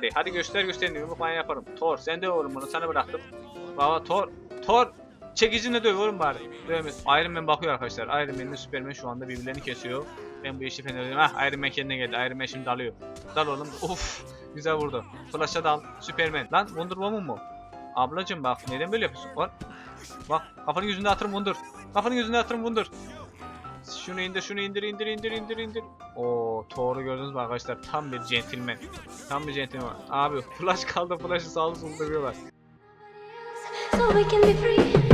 Hadi, hadi göster göster yumruk manyağı yaparım. Thor sen de oğlum bunu sana bıraktım. Baba Thor. Thor. Çekicinle döv oğlum bari. Dövme. Iron Man bakıyor arkadaşlar. Iron Man ile Superman şu anda birbirlerini kesiyor. Ben bu işi fena. Hah Iron Man kendine geldi. Iron Man şimdi dalıyor. Dal oğlum. Uf. Güzel vurdu. Flash'a dal. Superman. Lan Wonder Woman mu? Ablacım bak neden böyle yapıyorsun? Bak. Bak kafanın yüzünde atırım Wonder. Kafanın yüzünde atırım Wonder. Şunu indir, şunu indir, indir, indir, indir, indir. Oo, Thor'u gördünüz mü arkadaşlar? Tam bir gentleman. Tam bir gentleman. Abi flash kaldı, flash'ı sağlı solda dövüyorlar. so we can be free.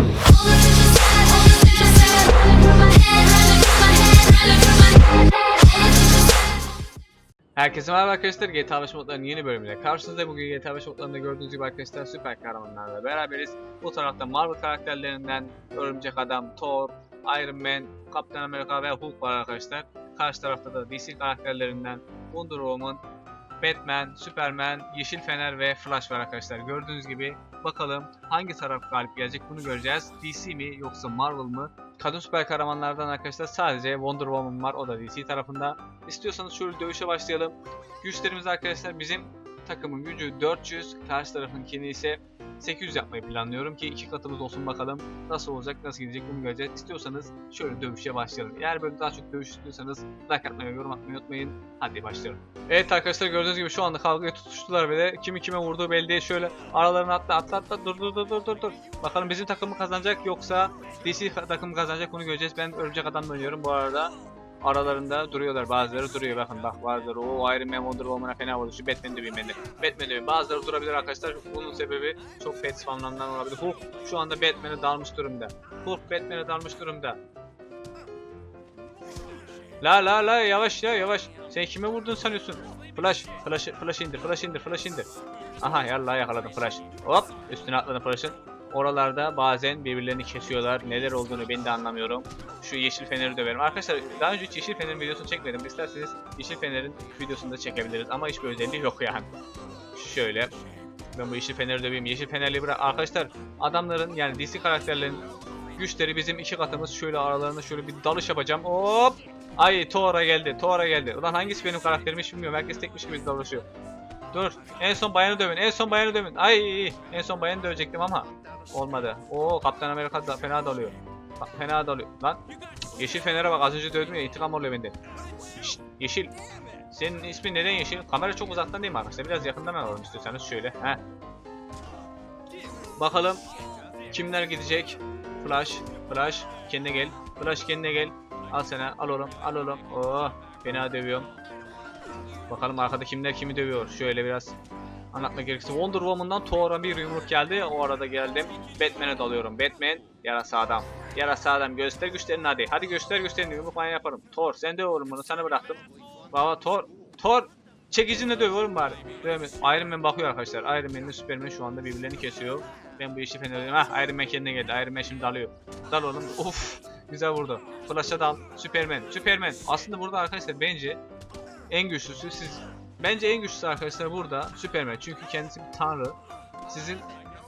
Herkese merhaba arkadaşlar. GTA 5 modlarının yeni bölümüyle karşınızda bugün GTA 5 modlarında gördüğünüz gibi arkadaşlar süper kahramanlarla beraberiz. Bu tarafta Marvel karakterlerinden Örümcek Adam, Thor, Iron Man, Kaptan Amerika ve Hulk var arkadaşlar. Karşı tarafta da DC karakterlerinden Wonder Woman, Batman, Superman, Yeşil Fener ve Flash var arkadaşlar. Gördüğünüz gibi bakalım hangi taraf galip gelecek bunu göreceğiz. DC mi yoksa Marvel mı? Kadın süper kahramanlardan arkadaşlar sadece Wonder Woman var. O da DC tarafında. İstiyorsanız şöyle dövüşe başlayalım. Güçlerimiz arkadaşlar bizim takımın gücü 400, karşı tarafınkini ise 800 yapmayı planlıyorum ki iki katımız olsun bakalım nasıl olacak, nasıl gidecek bunu göreceğiz. İstiyorsanız şöyle dövüşe başlayalım. Eğer böyle daha çok dövüş istiyorsanız like atmayı, yorum atmayı unutmayın. Hadi başlayalım. Evet arkadaşlar gördüğünüz gibi şu anda kavgaya tutuştular bile. Kimi kime vurduğu belli değil. Şöyle aralarına atla atla atla dur dur dur dur dur dur. Bakalım bizim takım kazanacak yoksa DC takım kazanacak bunu göreceğiz. Ben örümcek adamla oynuyorum bu arada. Aralarında duruyorlar. Bazıları duruyor. Bakın bak bazıları o Iron Man Wonder Woman'a fena vurdu şu Batman döveyim ben de. Batman döveyim bazıları durabilir arkadaşlar. Bunun sebebi çok pet spamlarından olabilir. Hulk şu anda Batman'e dalmış durumda. Hulk Batman'e dalmış durumda. La la la yavaş ya yavaş. Sen kime vurdun sanıyorsun? Flash Flash Flash indir Flash indir Flash indir. Aha yallah yakaladım Flash. Hop üstüne atladım Flash'ın Oralarda bazen birbirlerini kesiyorlar. Neler olduğunu ben de anlamıyorum. Şu yeşil feneri döverim. Arkadaşlar daha önce hiç yeşil fenerin videosunu çekmedim. İsterseniz yeşil fenerin videosunu da çekebiliriz. Ama hiçbir özelliği yok yani. Şöyle. Ben bu yeşil feneri döveyim. Yeşil fenerli bırak. Arkadaşlar adamların yani DC karakterlerin güçleri bizim iki katımız. Şöyle aralarında şöyle bir dalış yapacağım. Hop. Ay Thor'a geldi. Thor'a geldi. Ulan hangisi benim karakterim hiç bilmiyorum. Herkes tekmiş gibi dalışıyor. Dur. En son bayanı dövün. En son bayanı dövün. Ay en son bayanı dövecektim ama olmadı. Oo Kaptan Amerika da fena dalıyor. Bak fena dalıyor. Lan Yeşil Fener'e bak az önce dövdüm ya intikam oluyor bende. Şşt, yeşil. Senin ismin neden Yeşil? Kamera çok uzaktan değil mi arkadaşlar? Biraz yakından alalım istiyorsanız şöyle. Heh. Bakalım kimler gidecek? Flash, Flash kendine gel. Flash kendine gel. Al sana, al oğlum, al oğlum. Oh, fena dövüyorum. Bakalım arkada kimler kimi dövüyor. Şöyle biraz anlatmak gerekirse Wonder Woman'dan Thor'a bir yumruk geldi. O arada geldim. Batman'e dalıyorum. Batman yarasa adam. Yarasa adam göster güçlerini hadi. Hadi göster güçlerini yumruk manyağı yaparım. Thor sen de oğlum bunu sana bıraktım. Baba Thor. Thor. Çekicinle döv oğlum bari. Dövme. Iron Man bakıyor arkadaşlar. Iron Man ile Superman şu anda birbirlerini kesiyor. Ben bu işi fena. Hah Iron Man kendine geldi. Iron Man şimdi dalıyor. Dal oğlum. Of. Güzel vurdu. Flash'a dal. Superman. Superman. Aslında burada arkadaşlar bence en güçlüsü siz. Bence en güçlüsü arkadaşlar burada Superman. Çünkü kendisi bir tanrı. Sizin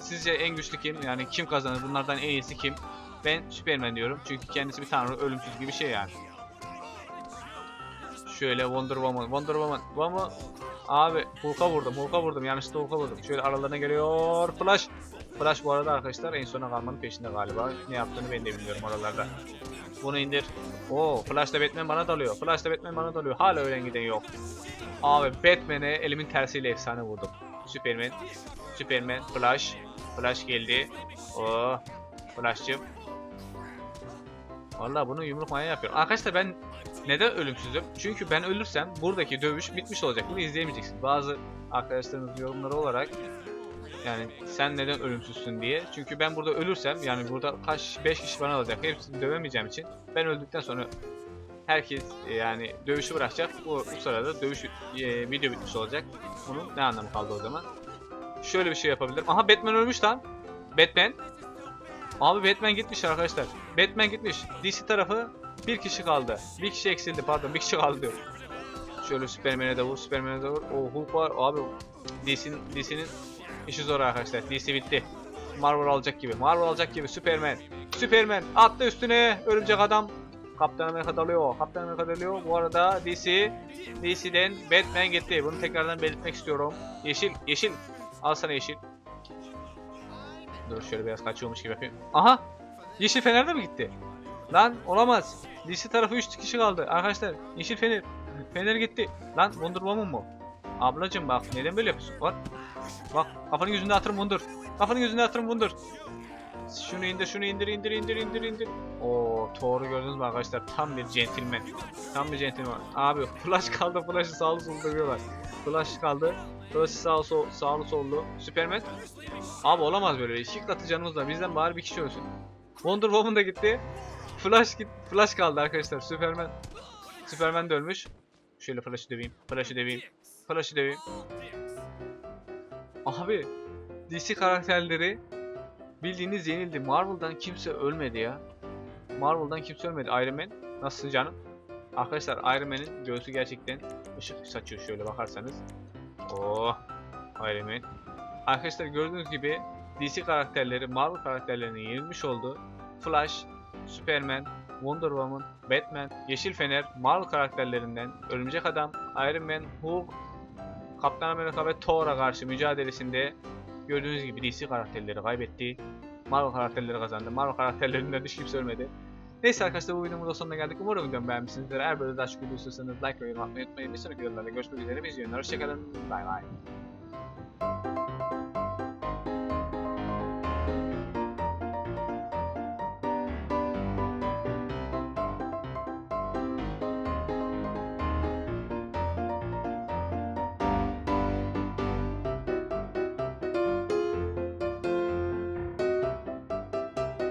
sizce en güçlü kim? Yani kim kazanır? Bunlardan en iyisi kim? Ben Superman diyorum. Çünkü kendisi bir tanrı, ölümsüz gibi bir şey yani. Şöyle Wonder Woman, Wonder Woman, Woman. Abi Hulk'a vurdum, Hulk'a vurdum. Yanlışlıkla Hulk'a vurdum. Şöyle aralarına geliyor. Flash. Flash bu arada arkadaşlar en sona kalmanın peşinde galiba. Ne yaptığını ben de bilmiyorum oralarda. Bunu indir. Oo, Flash'la Batman bana dalıyor. Flash'la Batman bana dalıyor. Hala ölen giden yok. Abi Batman'e elimin tersiyle efsane vurdum. Superman, Superman, Flash, Flash geldi. Oo, Flash'cım. Vallahi bunu yumruk maya yapıyorum. Arkadaşlar ben neden ölümsüzüm? Çünkü ben ölürsem buradaki dövüş bitmiş olacak. Bunu izleyemeyeceksin. Bazı arkadaşlarımız yorumları olarak yani sen neden ölümsüzsün diye. Çünkü ben burada ölürsem yani burada kaç 5 kişi bana alacak. Hepsini dövemeyeceğim için ben öldükten sonra herkes e, yani dövüşü bırakacak. Bu, bu sırada dövüş e, video bitmiş olacak. Bunun ne anlamı kaldı o zaman? Şöyle bir şey yapabilirim. Aha Batman ölmüş lan. Batman. Abi Batman gitmiş arkadaşlar. Batman gitmiş. DC tarafı bir kişi kaldı. Bir kişi eksildi pardon. Bir kişi kaldı diyor. Şöyle Superman'e de vur, Superman'e de vur. O Hulk var. Abi DC'nin DC'nin işi zor arkadaşlar. DC bitti. Marvel alacak gibi. Marvel alacak gibi. Superman. Superman atla üstüne. Örümcek adam. Kaptan Amerika dalıyor. Kaptan Amerika dalıyor. Bu arada DC, DC'den Batman gitti. Bunu tekrardan belirtmek istiyorum. Yeşil, yeşil. Al sana yeşil. Dur şöyle biraz kaçıyormuş gibi yapayım. Aha! Yeşil Fener de mi gitti? Lan olamaz. DC tarafı 3 kişi kaldı. Arkadaşlar yeşil Fener. Fener gitti. Lan Wonder Woman mu? Ablacım bak neden böyle yapıyorsun? Bak. Bak kafanın yüzünde atırım Wonder. Kafanın yüzünde atırım Wonder. Şunu indir, şunu indir, indir, indir, indir, indir. Oo, Thor'u gördünüz mü arkadaşlar? Tam bir gentleman. Tam bir gentleman. Abi Flash kaldı, Flash'ı sağlı sollu dövüyorlar. Flash kaldı. Flash sağ sol, sağlı sollu. Superman. Abi olamaz böyle. İki katı canımız var. Bizden bari bir kişi ölsün. Wonder Woman da gitti. Flash git, Flash kaldı arkadaşlar. Superman. Superman de ölmüş. Şöyle Flash'ı döveyim. Flash'ı döveyim. Flash'ı döveyim. Abi DC karakterleri bildiğiniz yenildi. Marvel'dan kimse ölmedi ya. Marvel'dan kimse ölmedi. Iron Man nasılsın canım? Arkadaşlar Iron Man'in göğsü gerçekten ışık saçıyor şöyle bakarsanız. Oh Iron Man. Arkadaşlar gördüğünüz gibi DC karakterleri Marvel karakterlerinin yenilmiş oldu. Flash, Superman, Wonder Woman, Batman, Yeşil Fener, Marvel karakterlerinden Örümcek Adam, Iron Man, Hulk, Kaptan Amerika ve Thor'a karşı mücadelesinde gördüğünüz gibi DC karakterleri kaybetti. Marvel karakterleri kazandı. Marvel karakterlerinden hiç kimse ölmedi. Neyse arkadaşlar bu videonun da sonuna geldik. Umarım videomu beğenmişsinizdir. Eğer böyle daha çok video istiyorsanız like ve yorum atmayı unutmayın. Bir sonraki videolarda görüşmek üzere. Biz yönler. Hoşçakalın. Bay bay.